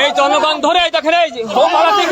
এই জনগণ ধরে দেখেন এই যে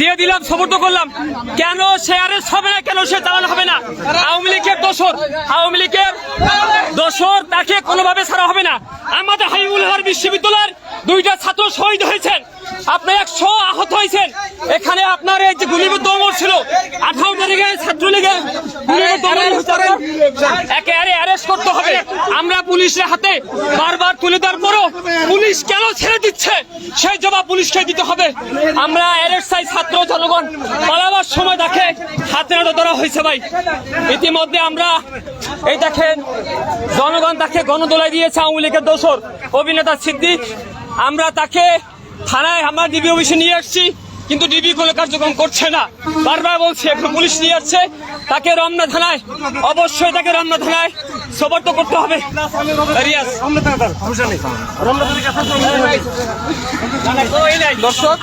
দিয়ে দিলাম, সমর্থ করলাম। কেন সে আরেস্ট হবে না, কেন সে চালানো হবে না? আওয়ামী লীগের দোষর, আওয়ামী লীগের দোষর তাকে কোনোভাবে ছাড়া হবে না। আমাদের হাইমুল বিশ্ববিদ্যালয়ের দুইটা ছাত্র শহীদ হয়েছেন। আপনার একশো আহত হয়েছেন। এখানে আপনার এই যে গুলিবিদ্ধ অমর ছিল, আঠারো তারিখে হয়েছে আপনার। একেবারে অ্যারেস্ট করতে হবে। আমরা পুলিশের হাতে বারবার তুলে দেওয়ার পরও পুলিশ কেন ছেড়ে দিচ্ছে? সেই জবাব পুলিশকে দিতে হবে। আমরা অ্যারেস্ট চাই ছাত্র জনগণ। পালাবার সময় দেখে হাতে নাতে ধরা হয়েছে ভাই। ইতিমধ্যে আমরা এই দেখেন, জনগণ তাকে গণদোলায় দিয়েছে আওয়ামী লীগের দোষর। অভিনেতা সিদ্দিক আমরা তাকে থানায় আমরা ডিবি অফিসে নিয়ে আসছি, কিন্তু ডিবি কোনো কার্যক্রম করছে না। বারবার বলছে এখন পুলিশ নিয়ে যাচ্ছে তাকে রমনা থানায়, অবশ্যই তাকে রমনা থানায় সবর্ত করতে হবে। দর্শক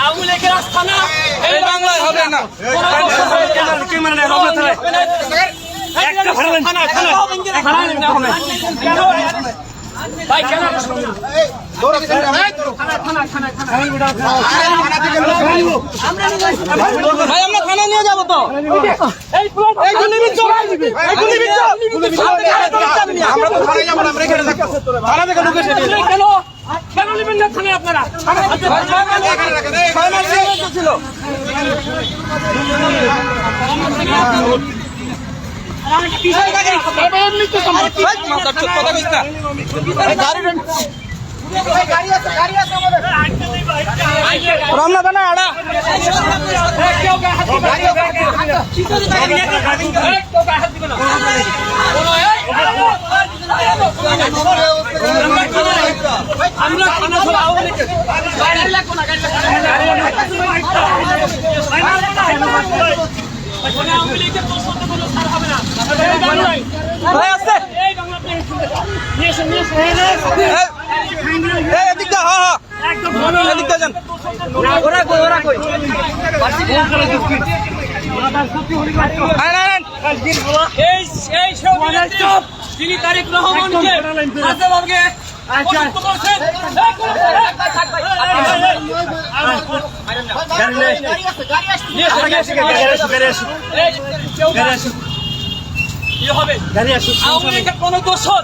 ভাই আমরা থানা নিয়ে যাব তো। আমরা তো থানায় যাব না আমরা এখানে থানা থেকে ঢুকে কেন? কেন নেবেন না থানায় আপনারা? ছিল। রমনা থানা আড়া। ভাই আপনি নিয়ে এসেন, নিয়ে এসেন। হ্যাঁ হ্যাঁ রহমানকে কোন থাক ভাই কি হবে আওয়ামী লীগের কোন দোষর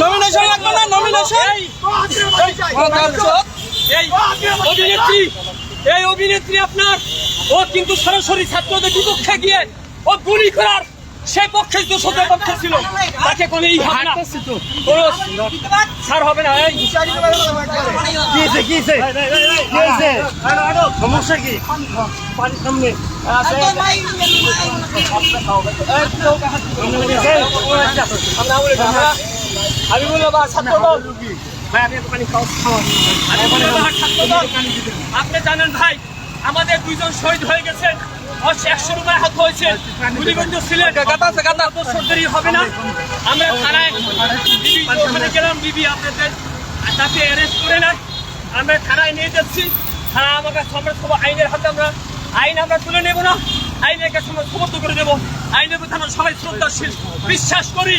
নমিনেশন লাগবে না নমিনেশন এই, এই অভিনেত্রী এই অভিনেত্রী আপনার ও কিন্তু সরাসরি ছাত্রদের বিপক্ষে গিয়ে ও গুলি করার সে পক্ষে দোষদের পক্ষে ছিল তাকে কোনো এই কোনো ছাড় হবে না এই সমস্যা কি পানির সামনে আপনি জানেন ভাই আমাদের দুইজন শহীদ হয়ে গেছেন একশো রুপায় হাত হয়েছে গুলিবন্ধ ছিলেন সরকারি হবে না আমরা থানায় বিবি ওখানে গেলাম বিবি আপনাদের তাকে অ্যারেস্ট করে না আমরা থানায় নিয়ে যাচ্ছি। থানা আমার কাছে আমরা সব আইনের হাতে আমরা আইন আমরা তুলে নেব না। আইনের কাছে আমরা সমর্থ করে দেবো। আইনের প্রতি আমরা সবাই শ্রদ্ধাশীল। বিশ্বাস করি,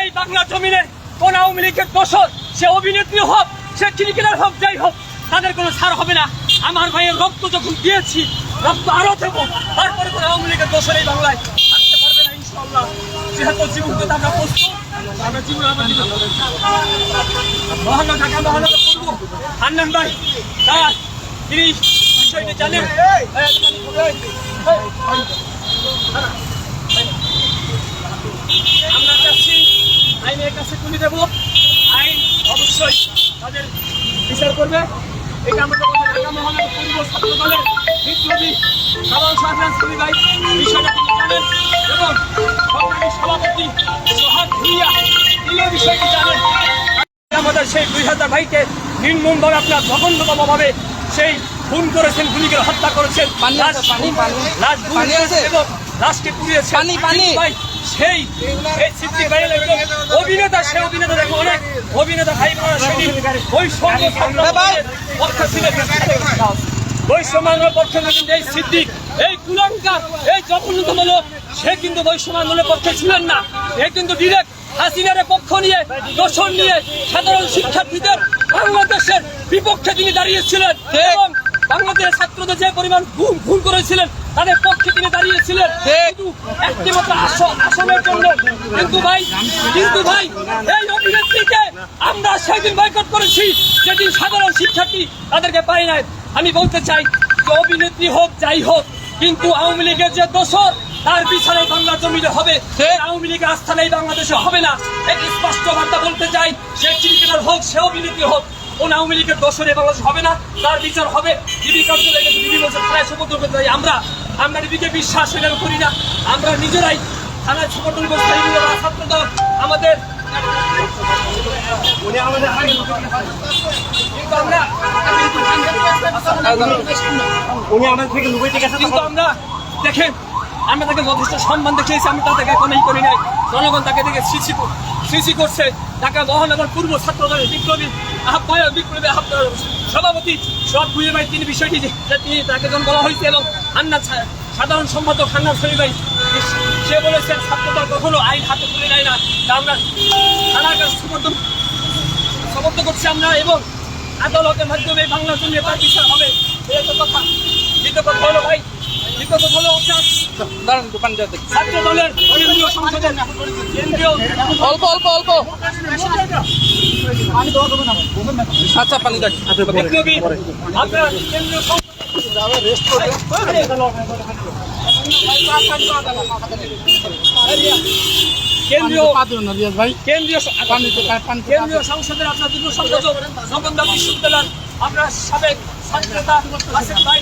এই বাংলা জমিনে কোন আওয়ামী লীগের দোষর, সে অভিনেত্রী হোক, সে ক্রিকেটার হোক, যাই হোক, তাদের কোনো ছাড় হবে না। আমার ভাইয়ের রক্ত যখন দিয়েছি, রক্ত আরও দেবো। তারপরে কোনো আওয়ামী লীগের দোষর এই বাংলায় থাকতে পারবে না ইনশাল্লাহ যেহেতু জীবন তো আমরা প্রস্তুত, আমরা জীবন আমরা জীবন মহানগর ঢাকা মহানগর করব হান্নান ভাই তার তিনি বিষয়টি জানেন আমরা চাচ্ছি আইনের কাছে তুলে দেবো। আইন অবশ্যই তাদের বিচার করবে। এটা আমরা বলব ঢাকা মহানগর পূর্ব ছাত্র দলের বিপ্লবী সাধারণ সাধারণ শ্রী বিষয়টা তিনি জানেন এবং সভাপতি সোহাগ ভুইয়া তিনিও বিষয়টি জানেন আমাদের সেই দুই হাজার ভাইকে নির্মমভাবে আপনার জঘন্যতম ভাবে সেই খুন করেছেন গুলি করে হত্যা করেছেন লাশকে পুড়িয়েছেন সেই অভিনেতা সে অভিনেতা দেখো অনেক অভিনেতা ভাই বোনেরা সেদিন ওই সঙ্গ পক্ষে ছিলেন। বৈষম্যানের পক্ষে কিন্তু এই সিদ্দিক এই কুলঙ্কার এই জঘন্যতম লোক সে কিন্তু পক্ষে ছিলেন না। এ কিন্তু ডিরেক্ট হাসিনার পক্ষ নিয়ে দোষণ নিয়ে সাধারণ শিক্ষার্থীদের বাংলাদেশের বিপক্ষে তিনি দাঁড়িয়েছিলেন এবং বাংলাদেশের ছাত্রদের যে পরিমাণ খুন খুন করেছিলেন তাদের পক্ষে তিনি দাঁড়িয়েছিলেন। মাত্র আসামের জন্য কিন্তু ভাই কিন্তু ভাই এই অভিনেত্রীকে আমরা সেদিন বয়কট করেছি যেদিন সাধারণ শিক্ষার্থী তাদেরকে পাই নাই। আমি বলতে চাই যে অভিনেত্রী হোক যাই হোক কিন্তু আওয়ামী লীগের যে দোষর তার বিচারে বাংলা জমিনে হবে। সে আওয়ামী লীগের আস্থা নেই বাংলাদেশে হবে না। একটি স্পষ্ট বার্তা বলতে চাই সে ক্রিকেটার হোক সে অভিনেত্রী হোক কোন আওয়ামী লীগের বাংলাদেশ হবে না তার বিচার হবে। ডিবি কার্যালয়ে গেছে ডিবি বলছে থানায় সমর্থন করতে চাই আমরা আমরা ডিবিকে বিশ্বাস করি না আমরা নিজেরাই থানায় সমর্থন করতে চাই ছাত্র দল আমাদের কিন্তু আমরা দেখেন আমরা তাকে যথেষ্ট সম্মান দেখিয়েছি আমি তাদেরকে কোনোই করি নাই। জনগণ তাকে দেখে সিসি সিসি করছে ঢাকা মহানগর পূর্ব ছাত্র দলের বিপ্লবী আহ্বায়ক বিপ্লবী আহ্বায়ক সভাপতি সব বুঝে ভাই তিনি বিষয়টি যে তিনি তাকে যখন বলা হয়েছে এবং হান্নান সা- সাধারণ সম্পাদক হান্নান শরীফ ভাই সে বলেছেন ছাত্র দল কখনো আইন হাতে তুলে নেয় না। তা আমরা থানার কাছে সমর্থন সমর্থন করছি আমরা এবং আদালতের মাধ্যমে বাংলার জন্য তার বিচার হবে। এই কথা। দ্বিতীয় কথা হলো ভাই দ্বিতীয় কথা হলো। ছাত্র দলের কেন্দ্রীয় সংসদের কেন্দ্রীয় অল্প অল্প অল্প। আচ্ছা পানি আপনার কেন্দ্রীয় সংসদের আপনার যুব সংযোজক জগন্নাথ বিশ্ববিদ্যালয়ের আপনার সাবেক ছাত্রনেতা আসিফ ভাই।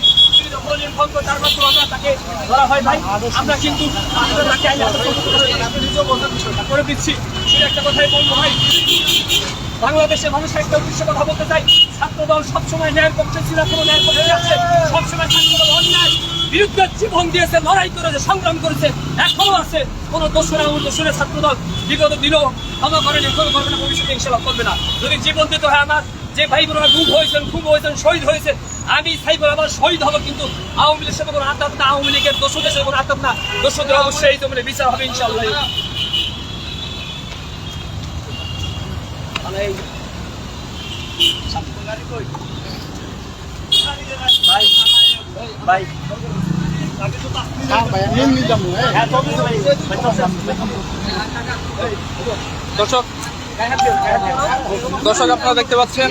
বাংলাদেশের মানুষের একটা উদ্দেশ্য কথা বলতে চাই ছাত্র দল সবসময় ন্যায়ের পক্ষে ছিল কোনো ন্যায়ের পক্ষে আছে। সবসময় ছাত্র দল অন্যায়, বিরুদ্ধে জীবন দিয়েছে, লড়াই করেছে, সংগ্রাম করেছে, এখনও আছে। কোনো দোষরা আমার দোষরে ছাত্র দল বিগত দিনও ক্ষমা করেনি এখনও করবে না, ভবিষ্যতে ইনশাল্লাহ করবে না। যদি জীবন দিতে হয় আমার, যে ভাই বোনেরা গুম হয়েছেন, খুব হয়েছেন, শহীদ হয়েছে আমি সাইবার আবার শহীদ হব কিন্তু আওয়ামী লীগের সাথে কোনো আতাপ না আওয়ামী লীগের দোষদের সাথে কোনো আতাপ না। দোষদের অবশ্যই জমিনে বিচার হবে ইনশাল্লাহ মানে এই- ভাই ভাই দর্শক দর্শক আপনারা দেখতে পাচ্ছেন।